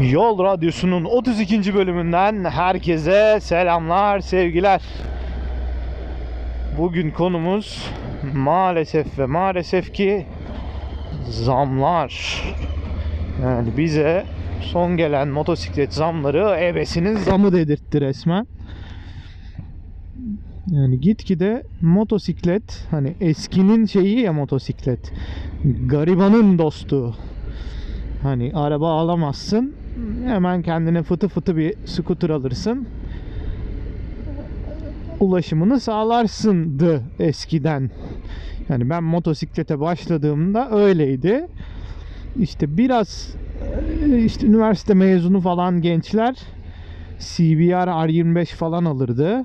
Yol Radyosu'nun 32. bölümünden herkese selamlar, sevgiler. Bugün konumuz maalesef ve maalesef ki zamlar. Yani bize son gelen motosiklet zamları ebesinin zamı dedirtti resmen. Yani gitgide motosiklet hani eskinin şeyi ya motosiklet. Garibanın dostu. Hani araba alamazsın. Hemen kendine fıtı fıtı bir scooter alırsın. Ulaşımını sağlarsındı eskiden. Yani ben motosiklete başladığımda öyleydi. İşte biraz işte üniversite mezunu falan gençler CBR R25 falan alırdı.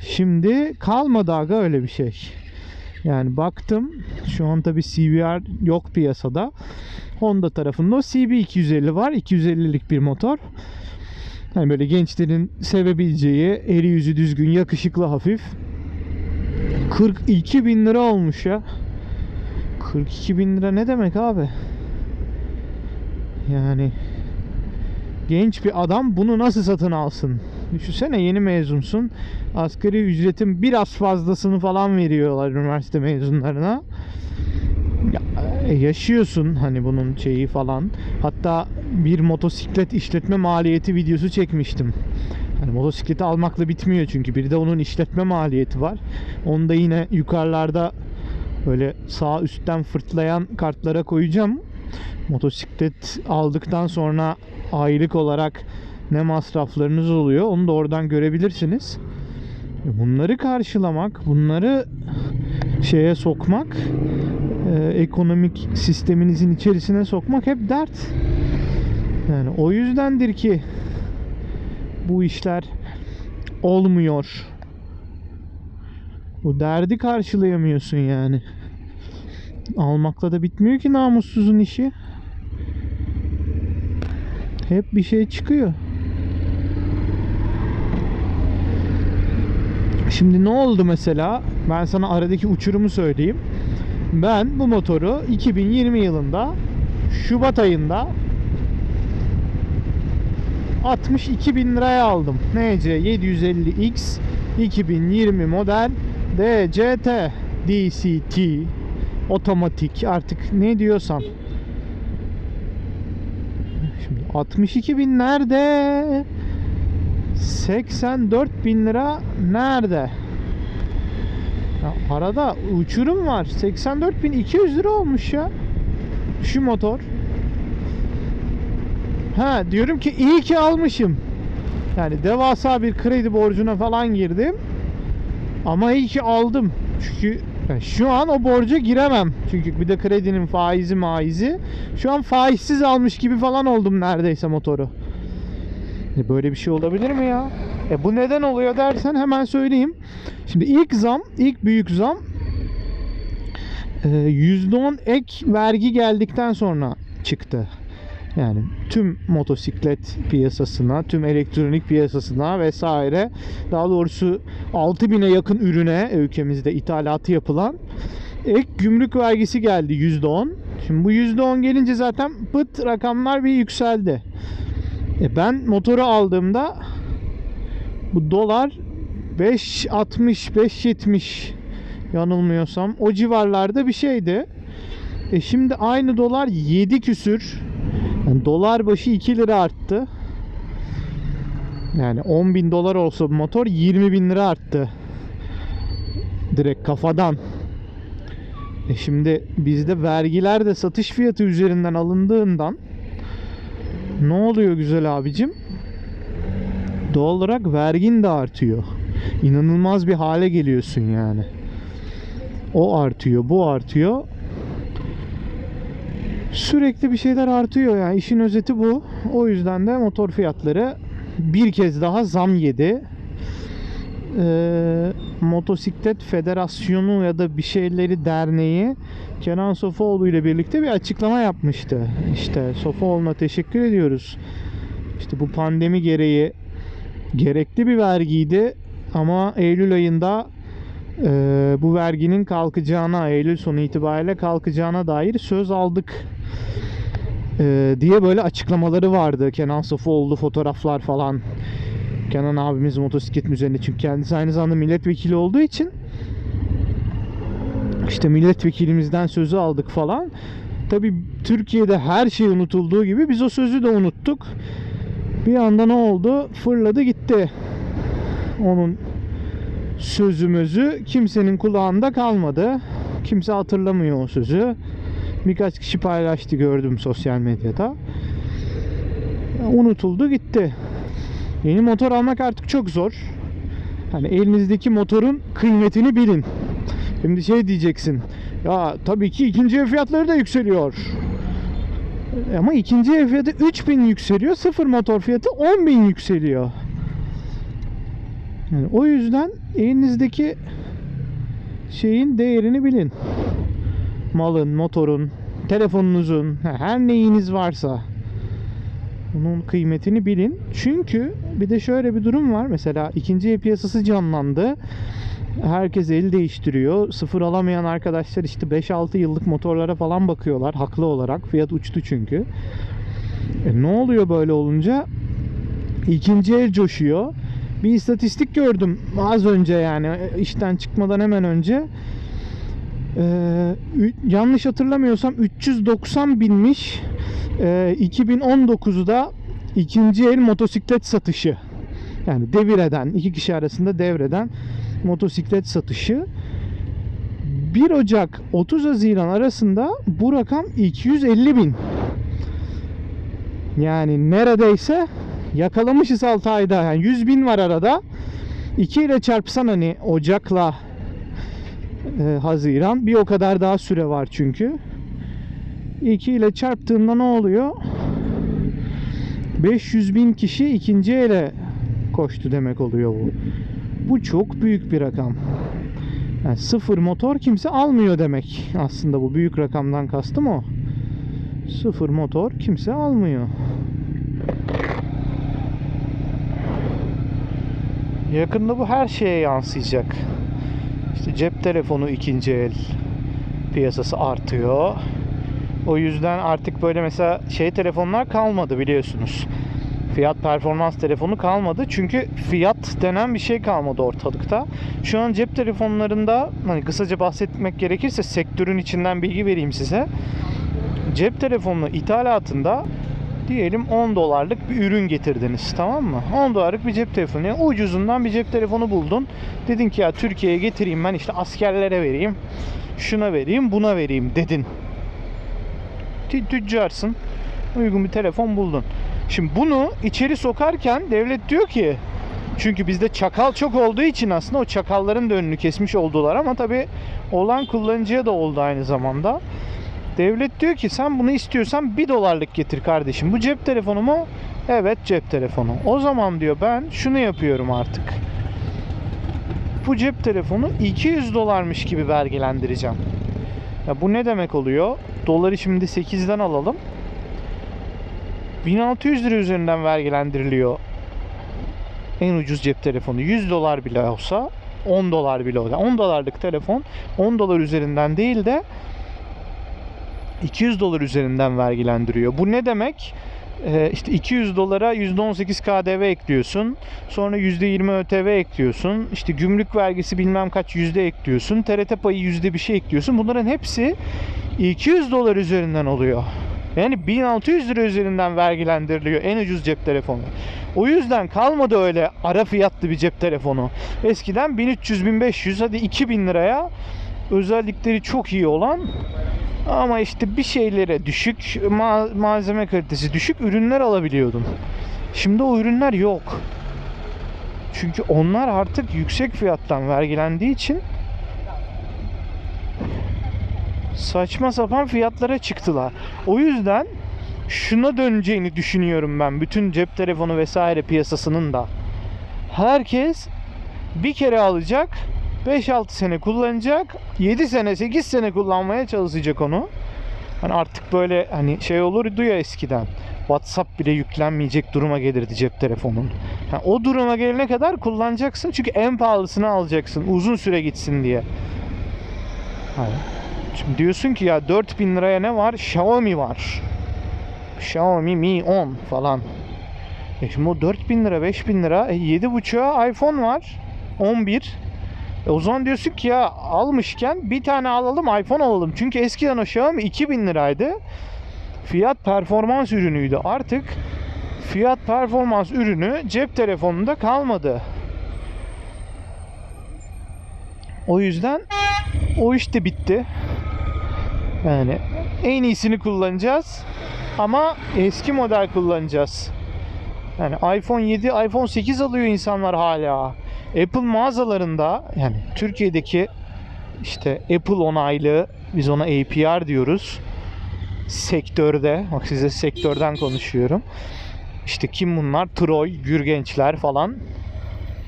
Şimdi kalmadı aga öyle bir şey. Yani baktım şu an tabi CBR yok piyasada. Honda tarafında o CB250 var. 250'lik bir motor. Yani böyle gençlerin sevebileceği, eli yüzü düzgün, yakışıklı, hafif. 42 bin lira olmuş ya. 42 bin lira ne demek abi? Yani genç bir adam bunu nasıl satın alsın? Düşünsene yeni mezunsun. Asgari ücretin biraz fazlasını falan veriyorlar üniversite mezunlarına. E, yaşıyorsun hani bunun şeyi falan. Hatta bir motosiklet işletme maliyeti videosu çekmiştim. Hani motosikleti almakla bitmiyor çünkü bir de onun işletme maliyeti var. Onu da yine yukarılarda böyle sağ üstten fırtlayan kartlara koyacağım. Motosiklet aldıktan sonra aylık olarak ne masraflarınız oluyor onu da oradan görebilirsiniz. E, Bunları karşılamak, bunları şeye sokmak, e, ekonomik sisteminizin içerisine sokmak hep dert. Yani o yüzdendir ki bu işler olmuyor. Bu derdi karşılayamıyorsun yani. Almakla da bitmiyor ki namussuzun işi. Hep bir şey çıkıyor. Şimdi ne oldu mesela? Ben sana aradaki uçurumu söyleyeyim. Ben bu motoru 2020 yılında Şubat ayında 62 bin liraya aldım. NC 750X 2020 model DCT DCT otomatik artık ne diyorsan. Şimdi 62 bin nerede? 84 bin lira nerede? Ya arada uçurum var. 84.200 lira olmuş ya. Şu motor. Ha diyorum ki iyi ki almışım. Yani devasa bir kredi borcuna falan girdim. Ama iyi ki aldım. Çünkü yani şu an o borca giremem. Çünkü bir de kredinin faizi maizi. Şu an faizsiz almış gibi falan oldum neredeyse motoru. E Böyle bir şey olabilir mi ya? E bu neden oluyor dersen hemen söyleyeyim. Şimdi ilk zam, ilk büyük zam e, %10 ek vergi geldikten sonra çıktı. Yani tüm motosiklet piyasasına, tüm elektronik piyasasına vesaire daha doğrusu 6000'e yakın ürüne ülkemizde ithalatı yapılan ek gümrük vergisi geldi %10. Şimdi bu %10 gelince zaten pıt rakamlar bir yükseldi. E ben motoru aldığımda bu dolar 5.60 5.70 yanılmıyorsam o civarlarda bir şeydi. E şimdi aynı dolar 7 küsür. Yani dolar başı 2 lira arttı. Yani 10 bin dolar olsa bu motor 20 bin lira arttı. Direkt kafadan. E şimdi bizde vergiler de satış fiyatı üzerinden alındığından ne oluyor güzel abicim? Doğal olarak vergin de artıyor. İnanılmaz bir hale geliyorsun yani. O artıyor, bu artıyor. Sürekli bir şeyler artıyor yani işin özeti bu. O yüzden de motor fiyatları bir kez daha zam yedi. Ee, Motosiklet Federasyonu ya da bir şeyleri derneği Kenan Sofuoğlu ile birlikte bir açıklama yapmıştı. İşte Sofuoğlu'na teşekkür ediyoruz. İşte bu pandemi gereği gerekli bir vergiydi ama Eylül ayında e, bu verginin kalkacağına, Eylül sonu itibariyle kalkacağına dair söz aldık Ee, diye böyle açıklamaları vardı. Kenan Sofuoğlu fotoğraflar falan. Kenan abimiz motosiklet üzerinde çünkü kendisi aynı zamanda milletvekili olduğu için işte milletvekilimizden sözü aldık falan. Tabi Türkiye'de her şey unutulduğu gibi biz o sözü de unuttuk. Bir anda ne oldu? Fırladı gitti. Onun sözümüzü kimsenin kulağında kalmadı. Kimse hatırlamıyor o sözü. Birkaç kişi paylaştı gördüm sosyal medyada. Unutuldu gitti. Yeni motor almak artık çok zor. Hani elinizdeki motorun kıymetini bilin. Şimdi şey diyeceksin. Ya tabii ki ikinci el fiyatları da yükseliyor. Ama ikinci el fiyatı 3000 yükseliyor. Sıfır motor fiyatı 10.000 yükseliyor. Yani o yüzden elinizdeki şeyin değerini bilin. Malın, motorun, telefonunuzun, her neyiniz varsa bunun kıymetini bilin. Çünkü bir de şöyle bir durum var. Mesela ikinci el piyasası canlandı. Herkes el değiştiriyor. Sıfır alamayan arkadaşlar işte 5-6 yıllık motorlara falan bakıyorlar. Haklı olarak. Fiyat uçtu çünkü. E ne oluyor böyle olunca? İkinci el coşuyor. Bir istatistik gördüm az önce yani işten çıkmadan hemen önce. Ee, yanlış hatırlamıyorsam 390 binmiş ee, 2019'da ikinci el motosiklet satışı. Yani devreden, iki kişi arasında devreden motosiklet satışı. 1 Ocak 30 Haziran arasında bu rakam 250 bin. Yani neredeyse yakalamışız 6 ayda. Yani 100 bin var arada. 2 ile çarpsan hani Ocak'la e, Haziran bir o kadar daha süre var çünkü. 2 ile çarptığında ne oluyor? 500 bin kişi ikinci ele koştu demek oluyor bu. Bu çok büyük bir rakam. Yani sıfır motor kimse almıyor demek. Aslında bu büyük rakamdan kastım o. Sıfır motor kimse almıyor. Yakında bu her şeye yansıyacak. İşte cep telefonu ikinci el piyasası artıyor. O yüzden artık böyle mesela şey telefonlar kalmadı biliyorsunuz. Fiyat performans telefonu kalmadı. Çünkü fiyat denen bir şey kalmadı ortalıkta. Şu an cep telefonlarında hani kısaca bahsetmek gerekirse sektörün içinden bilgi vereyim size. Cep telefonu ithalatında diyelim 10 dolarlık bir ürün getirdiniz tamam mı? 10 dolarlık bir cep telefonu. Yani ucuzundan bir cep telefonu buldun. Dedin ki ya Türkiye'ye getireyim ben işte askerlere vereyim. Şuna vereyim buna vereyim dedin. Tü- Tüccarsın. Uygun bir telefon buldun. Şimdi bunu içeri sokarken devlet diyor ki çünkü bizde çakal çok olduğu için aslında o çakalların da önünü kesmiş oldular ama tabi olan kullanıcıya da oldu aynı zamanda. Devlet diyor ki sen bunu istiyorsan 1 dolarlık getir kardeşim. Bu cep telefonu mu? Evet cep telefonu. O zaman diyor ben şunu yapıyorum artık. Bu cep telefonu 200 dolarmış gibi vergilendireceğim. Ya bu ne demek oluyor? Doları şimdi 8'den alalım. 1600 lira üzerinden vergilendiriliyor. En ucuz cep telefonu 100 dolar bile olsa 10 dolar bile olsa 10 dolarlık telefon 10 dolar üzerinden değil de 200 dolar üzerinden vergilendiriyor. Bu ne demek? Ee, işte 200 dolara %18 KDV ekliyorsun. Sonra %20 ÖTV ekliyorsun. İşte gümrük vergisi bilmem kaç yüzde ekliyorsun. TRT payı yüzde bir şey ekliyorsun. Bunların hepsi 200 dolar üzerinden oluyor. Yani 1600 lira üzerinden vergilendiriliyor en ucuz cep telefonu. O yüzden kalmadı öyle ara fiyatlı bir cep telefonu. Eskiden 1300 1500 hadi 2000 liraya özellikleri çok iyi olan ama işte bir şeylere düşük ma- malzeme kalitesi düşük ürünler alabiliyordun. Şimdi o ürünler yok. Çünkü onlar artık yüksek fiyattan vergilendiği için saçma sapan fiyatlara çıktılar. O yüzden şuna döneceğini düşünüyorum ben bütün cep telefonu vesaire piyasasının da. Herkes bir kere alacak, 5-6 sene kullanacak, 7 sene 8 sene kullanmaya çalışacak onu. Hani artık böyle hani şey olurdu ya eskiden. WhatsApp bile yüklenmeyecek duruma gelirdi cep telefonun. Yani o duruma gelene kadar kullanacaksın çünkü en pahalısını alacaksın uzun süre gitsin diye. Hani Diyorsun ki ya 4000 liraya ne var? Xiaomi var. Xiaomi Mi 10 falan. E şimdi o 4000 lira 5000 lira. E 7.5'a iPhone var. 11. E o zaman diyorsun ki ya almışken bir tane alalım iPhone alalım. Çünkü eskiden o Xiaomi 2000 liraydı. Fiyat performans ürünüydü. Artık fiyat performans ürünü cep telefonunda kalmadı. O yüzden o iş de bitti. Yani en iyisini kullanacağız ama eski model kullanacağız. Yani iPhone 7, iPhone 8 alıyor insanlar hala. Apple mağazalarında yani Türkiye'deki işte Apple onaylı biz ona APR diyoruz. Sektörde, bak size sektörden konuşuyorum. İşte kim bunlar? Troy, Gürgençler falan.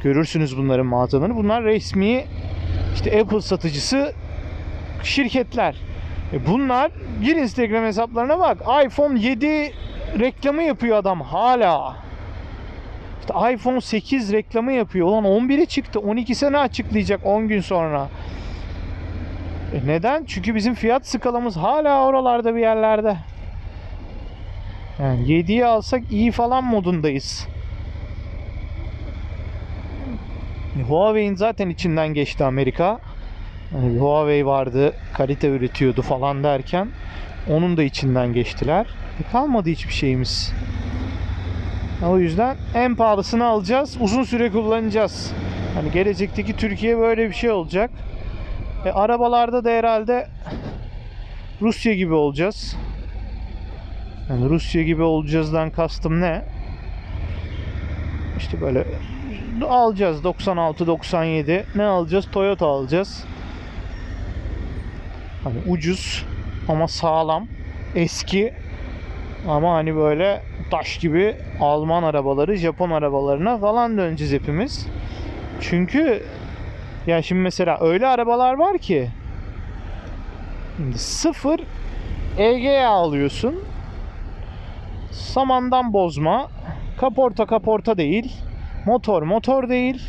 Görürsünüz bunların mağazalarını. Bunlar resmi işte Apple satıcısı şirketler. E bunlar gir Instagram hesaplarına bak. iPhone 7 reklamı yapıyor adam hala. İşte iPhone 8 reklamı yapıyor. Ulan 11'e çıktı. 12 sene açıklayacak 10 gün sonra. E neden? Çünkü bizim fiyat skalamız hala oralarda bir yerlerde. Yani 7'yi alsak iyi falan modundayız. Huawei'in zaten içinden geçti Amerika. Hani Huawei vardı, kalite üretiyordu falan derken onun da içinden geçtiler. E kalmadı hiçbir şeyimiz. O yüzden en pahalısını alacağız, uzun süre kullanacağız. Hani gelecekteki Türkiye böyle bir şey olacak. E, arabalarda da herhalde Rusya gibi olacağız. Yani Rusya gibi olacağızdan kastım ne? İşte böyle alacağız 96 97 ne alacağız? Toyota alacağız. Hani ucuz ama sağlam, eski ama hani böyle taş gibi Alman arabaları, Japon arabalarına falan döneceğiz hepimiz. Çünkü ya şimdi mesela öyle arabalar var ki sıfır EGA alıyorsun. Samandan bozma. Kaporta kaporta değil. Motor motor değil.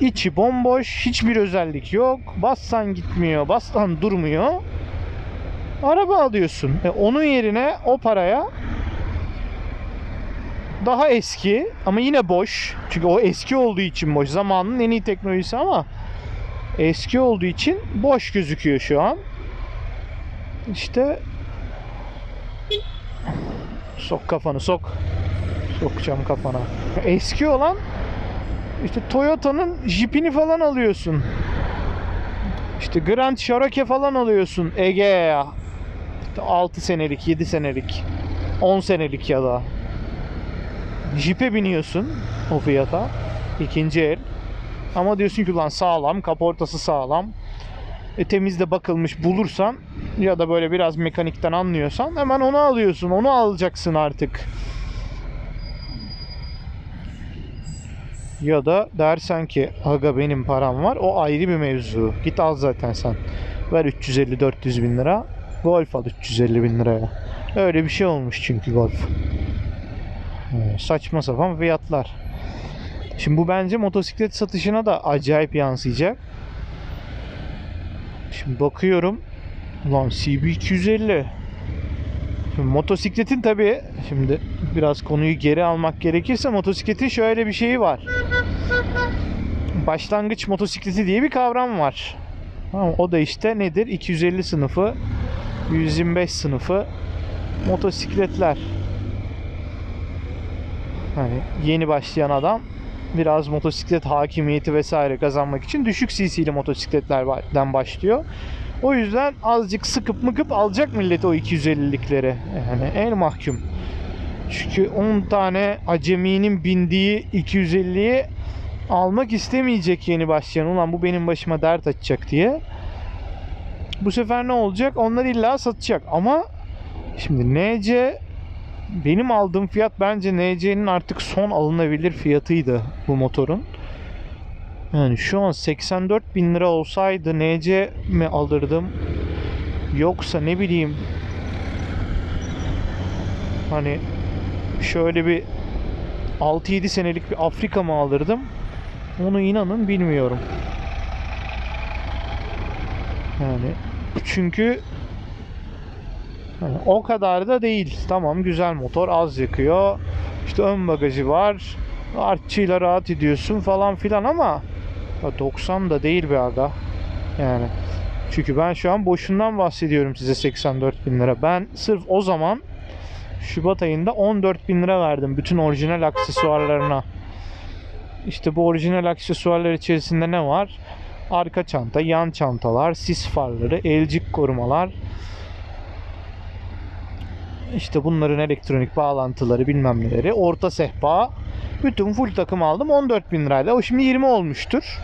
İçi bomboş. Hiçbir özellik yok. Bassan gitmiyor. Bassan durmuyor. Araba alıyorsun. E onun yerine o paraya daha eski ama yine boş. Çünkü o eski olduğu için boş. Zamanın en iyi teknolojisi ama eski olduğu için boş gözüküyor şu an. İşte sok kafanı sok. Sokacağım kafana. Eski olan işte Toyota'nın Jeep'ini falan alıyorsun. İşte Grand Cherokee falan alıyorsun Egea'ya. İşte 6 senelik, 7 senelik, 10 senelik ya da. Jeep'e biniyorsun o fiyata. ikinci el. Ama diyorsun ki lan sağlam, kaportası sağlam. E, temizde bakılmış bulursan ya da böyle biraz mekanikten anlıyorsan hemen onu alıyorsun. Onu alacaksın artık. Ya da dersen ki aga benim param var o ayrı bir mevzu. Git al zaten sen. Ver 350-400 bin lira. Golf al 350 bin liraya. Öyle bir şey olmuş çünkü golf. Ee, Saçma sapan fiyatlar. Şimdi bu bence motosiklet satışına da acayip yansıyacak. Şimdi bakıyorum. Ulan CB250. Şimdi motosikletin tabi şimdi biraz konuyu geri almak gerekirse motosikletin şöyle bir şeyi var. Başlangıç motosikleti diye bir kavram var. O da işte nedir? 250 sınıfı, 125 sınıfı motosikletler. Hani yeni başlayan adam biraz motosiklet hakimiyeti vesaire kazanmak için düşük cc'li motosikletlerden başlıyor. O yüzden azıcık sıkıp mıkıp alacak millet o 250'likleri. Yani en mahkum. Çünkü 10 tane aceminin bindiği 250'yi almak istemeyecek yeni başlayan. Ulan bu benim başıma dert açacak diye. Bu sefer ne olacak? Onlar illa satacak. Ama şimdi NC benim aldığım fiyat bence NC'nin artık son alınabilir fiyatıydı bu motorun. Yani şu an 84 bin lira olsaydı NC mi alırdım? Yoksa ne bileyim hani şöyle bir 6-7 senelik bir Afrika mı alırdım? Onu inanın bilmiyorum. Yani çünkü Yani o kadar da değil. Tamam güzel motor az yakıyor. İşte ön bagajı var. Artçıyla rahat ediyorsun falan filan ama ya 90 da değil be aga. Yani çünkü ben şu an boşundan bahsediyorum size 84 bin lira. Ben sırf o zaman Şubat ayında 14 bin lira verdim bütün orijinal aksesuarlarına. İşte bu orijinal aksesuarlar içerisinde ne var? Arka çanta, yan çantalar, sis farları, elcik korumalar. İşte bunların elektronik bağlantıları bilmem neleri. Orta sehpa. Bütün full takım aldım 14 bin lirayla. O şimdi 20 olmuştur.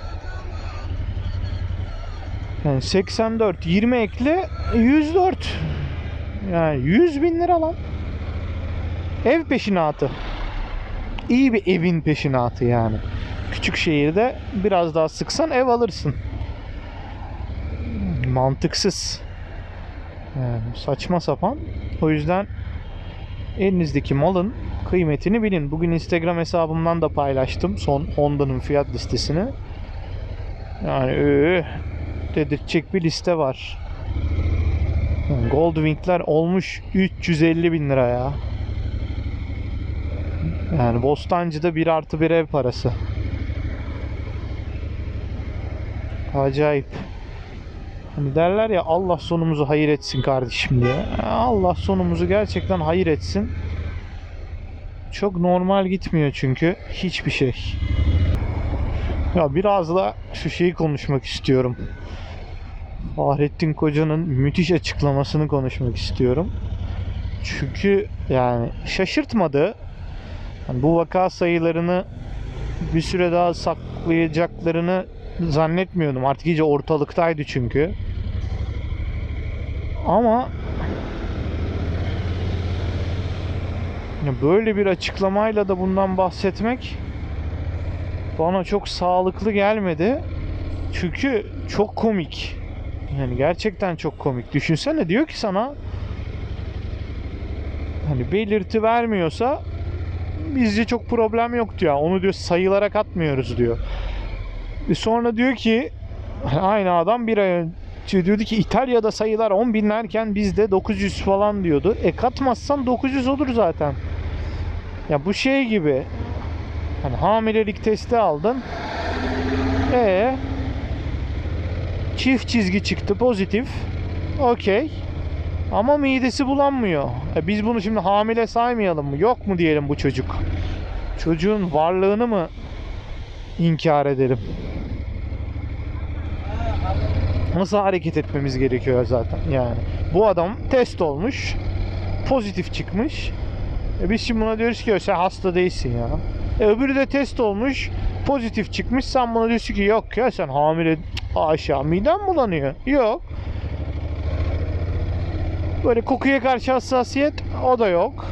Yani 84, 20 ekle 104. Yani 100 bin lira lan. Ev peşinatı. İyi bir evin peşinatı yani. Küçük şehirde biraz daha sıksan ev alırsın. Mantıksız. Yani saçma sapan. O yüzden elinizdeki malın kıymetini bilin. Bugün Instagram hesabımdan da paylaştım son Honda'nın fiyat listesini. Yani öö, dedirtecek bir liste var. Goldwing'ler olmuş 350 bin lira ya. Yani Bostancı'da 1 artı 1 ev parası. Acayip. Hani derler ya Allah sonumuzu hayır etsin kardeşim diye. Allah sonumuzu gerçekten hayır etsin. Çok normal gitmiyor çünkü hiçbir şey. Ya biraz da şu şeyi konuşmak istiyorum. Fahrettin Koca'nın müthiş açıklamasını konuşmak istiyorum. Çünkü yani şaşırtmadı. Yani bu vaka sayılarını bir süre daha saklayacaklarını zannetmiyordum. Artık iyice ortalıktaydı çünkü. Ama böyle bir açıklamayla da bundan bahsetmek bana çok sağlıklı gelmedi. Çünkü çok komik. Yani gerçekten çok komik. Düşünsene diyor ki sana hani belirti vermiyorsa bizce çok problem yok diyor. Onu diyor sayılara katmıyoruz diyor. E sonra diyor ki aynı adam bir ay önce diyordu ki İtalya'da sayılar 10 binlerken bizde 900 falan diyordu. E katmazsan 900 olur zaten. Ya bu şey gibi hani hamilelik testi aldın. E çift çizgi çıktı pozitif. Okey. Ama midesi bulanmıyor. E biz bunu şimdi hamile saymayalım mı? Yok mu diyelim bu çocuk? Çocuğun varlığını mı inkar edelim? Nasıl hareket etmemiz gerekiyor zaten yani. Bu adam test olmuş. Pozitif çıkmış. E biz şimdi buna diyoruz ki sen hasta değilsin ya. E öbürü de test olmuş. Pozitif çıkmış. Sen buna diyorsun ki yok ya sen hamile aşağı miden bulanıyor. Yok. Böyle kokuya karşı hassasiyet o da yok.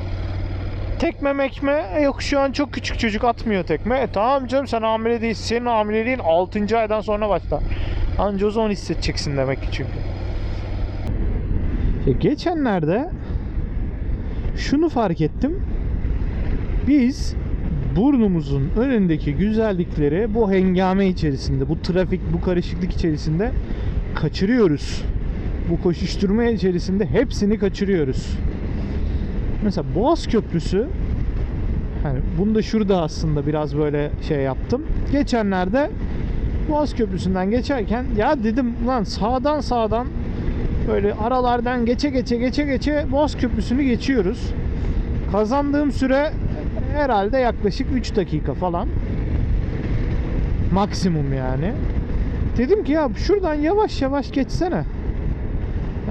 Tekme mekme e, yok şu an çok küçük çocuk atmıyor tekme. E tamam canım sen hamile değilsin. Senin hamileliğin 6. aydan sonra başlar. Anca o zaman hissedeceksin demek ki çünkü. Ya geçenlerde şunu fark ettim. Biz burnumuzun önündeki güzellikleri bu hengame içerisinde, bu trafik, bu karışıklık içerisinde kaçırıyoruz. Bu koşuşturma içerisinde hepsini kaçırıyoruz. Mesela Boğaz Köprüsü hani bunu da şurada aslında biraz böyle şey yaptım. Geçenlerde Boğaz Köprüsü'nden geçerken ya dedim lan sağdan sağdan böyle aralardan geçe geçe geçe geçe Boğaz Köprüsü'nü geçiyoruz. Kazandığım süre herhalde yaklaşık 3 dakika falan. Maksimum yani. Dedim ki ya şuradan yavaş yavaş geçsene.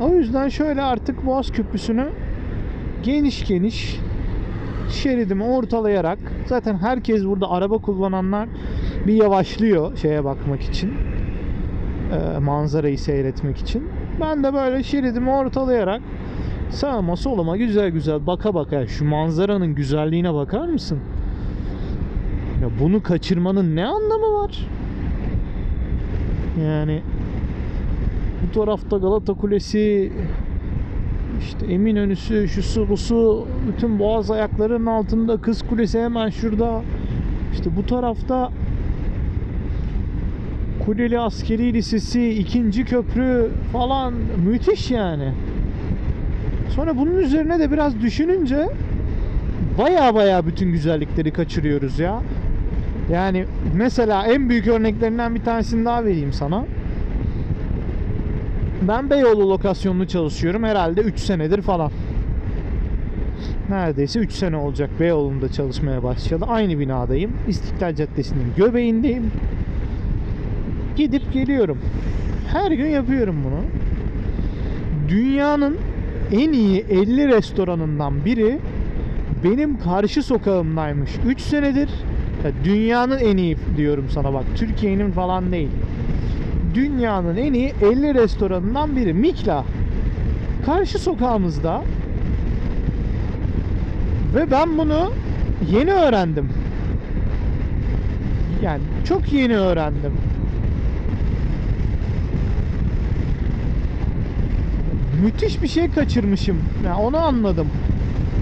O yüzden şöyle artık Boğaz Köprüsü'nü geniş geniş şeridimi ortalayarak zaten herkes burada araba kullananlar bir yavaşlıyor şeye bakmak için e, manzarayı seyretmek için. Ben de böyle şeridimi ortalayarak sağıma soluma güzel güzel baka baka şu manzaranın güzelliğine bakar mısın? Ya bunu kaçırmanın ne anlamı var? Yani bu tarafta Galata Kulesi işte Eminönü'sü, şu su, bu su, bütün boğaz ayaklarının altında Kız Kulesi hemen şurada. İşte bu tarafta Kuleli Askeri Lisesi, ikinci köprü falan müthiş yani. Sonra bunun üzerine de biraz düşününce baya baya bütün güzellikleri kaçırıyoruz ya. Yani mesela en büyük örneklerinden bir tanesini daha vereyim sana. Ben Beyoğlu lokasyonlu çalışıyorum herhalde 3 senedir falan. Neredeyse 3 sene olacak Beyoğlu'nda çalışmaya başladı. Aynı binadayım. İstiklal Caddesi'nin göbeğindeyim. Gidip geliyorum. Her gün yapıyorum bunu. Dünyanın en iyi 50 restoranından biri benim karşı sokağımdaymış. 3 senedir ya dünyanın en iyi diyorum sana bak. Türkiye'nin falan değil. Dünyanın en iyi 50 restoranından biri. Mikla. Karşı sokağımızda. Ve ben bunu yeni öğrendim. Yani çok yeni öğrendim. Müthiş bir şey kaçırmışım. Yani onu anladım.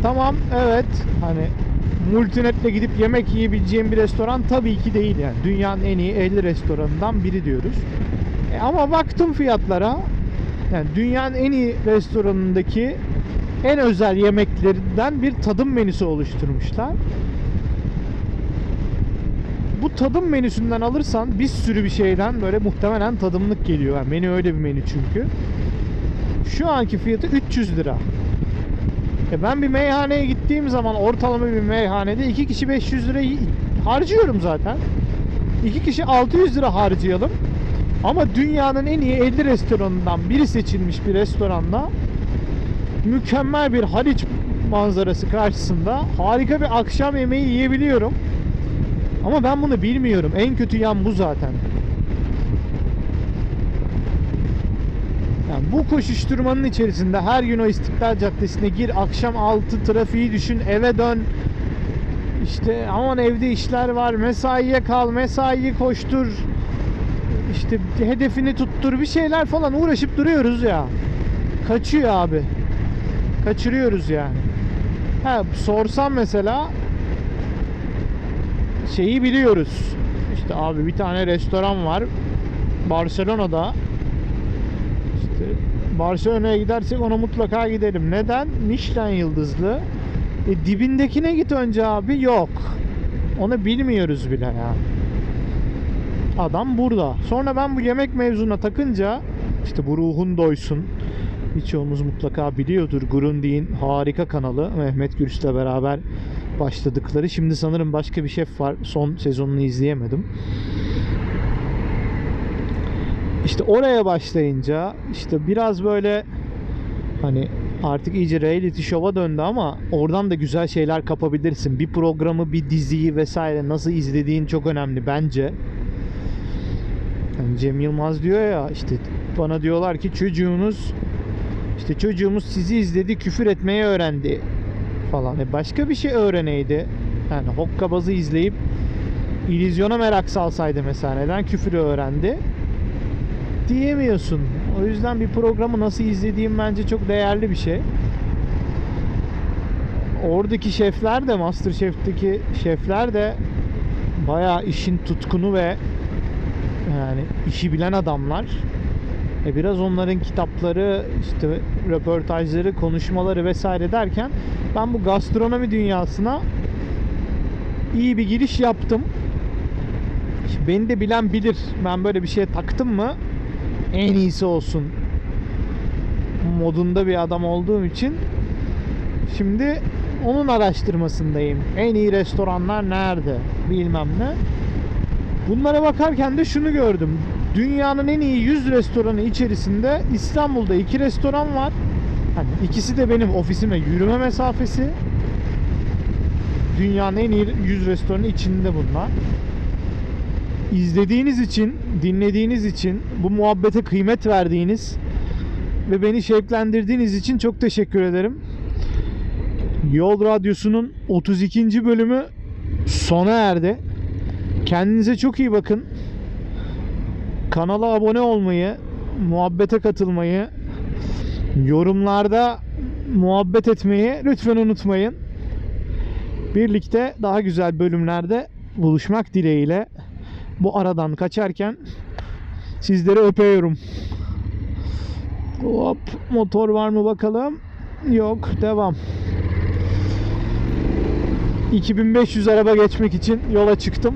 Tamam evet hani multinetle gidip yemek yiyebileceğim bir restoran tabii ki değil yani. Dünyanın en iyi 50 restoranından biri diyoruz. E ama baktım fiyatlara. Yani dünyanın en iyi restoranındaki en özel yemeklerinden bir tadım menüsü oluşturmuşlar. Bu tadım menüsünden alırsan bir sürü bir şeyden böyle muhtemelen tadımlık geliyor. Yani menü öyle bir menü çünkü. Şu anki fiyatı 300 lira. E ben bir meyhaneye gittiğim zaman ortalama bir meyhanede iki kişi 500 lira harcıyorum zaten. İki kişi 600 lira harcayalım. Ama dünyanın en iyi 50 restoranından biri seçilmiş bir restoranda mükemmel bir Haliç manzarası karşısında harika bir akşam yemeği yiyebiliyorum. Ama ben bunu bilmiyorum. En kötü yan bu zaten. Yani bu koşuşturmanın içerisinde her gün o İstiklal Caddesi'ne gir, akşam 6 trafiği düşün, eve dön. İşte aman evde işler var, mesaiye kal, mesaiyi koştur. İşte hedefini tuttur, bir şeyler falan uğraşıp duruyoruz ya. Kaçıyor abi. Kaçırıyoruz yani. Ha sorsam mesela şeyi biliyoruz. İşte abi bir tane restoran var Barcelona'da. İşte Barcelona'ya gidersek ona mutlaka gidelim. Neden? Michelin yıldızlı. E dibindekine git önce abi. Yok. Onu bilmiyoruz bile ya. Adam burada. Sonra ben bu yemek mevzuna takınca işte bu ruhun doysun. Birçoğumuz mutlaka biliyordur. Grundy'in harika kanalı Mehmet Gürs'le beraber başladıkları. Şimdi sanırım başka bir şef var. Son sezonunu izleyemedim. İşte oraya başlayınca işte biraz böyle hani artık iyice reality show'a döndü ama oradan da güzel şeyler kapabilirsin. Bir programı, bir diziyi vesaire nasıl izlediğin çok önemli bence. Yani Cem Yılmaz diyor ya işte bana diyorlar ki çocuğunuz işte çocuğumuz sizi izledi küfür etmeyi öğrendi falan. E başka bir şey öğreneydi. Yani hokkabazı izleyip illüzyona merak salsaydı mesela neden küfürü öğrendi? Diyemiyorsun. O yüzden bir programı nasıl izlediğim bence çok değerli bir şey. Oradaki şefler de Masterchef'teki şefler de bayağı işin tutkunu ve yani işi bilen adamlar. E biraz onların kitapları, işte röportajları, konuşmaları vesaire derken ben bu gastronomi dünyasına iyi bir giriş yaptım. Şimdi beni de bilen bilir. Ben böyle bir şeye taktım mı en iyisi olsun modunda bir adam olduğum için şimdi onun araştırmasındayım. En iyi restoranlar nerede? Bilmem ne. Bunlara bakarken de şunu gördüm. Dünyanın en iyi 100 restoranı içerisinde İstanbul'da iki restoran var. Hani ikisi de benim ofisime yürüme mesafesi. Dünyanın en iyi 100 restoranı içinde bunlar. İzlediğiniz için, dinlediğiniz için, bu muhabbete kıymet verdiğiniz ve beni şevklendirdiğiniz için çok teşekkür ederim. Yol Radyosu'nun 32. bölümü sona erdi. Kendinize çok iyi bakın. Kanala abone olmayı, muhabbete katılmayı, yorumlarda muhabbet etmeyi lütfen unutmayın. Birlikte daha güzel bölümlerde buluşmak dileğiyle bu aradan kaçarken sizleri öpüyorum. Hop motor var mı bakalım. Yok devam. 2500 araba geçmek için yola çıktım.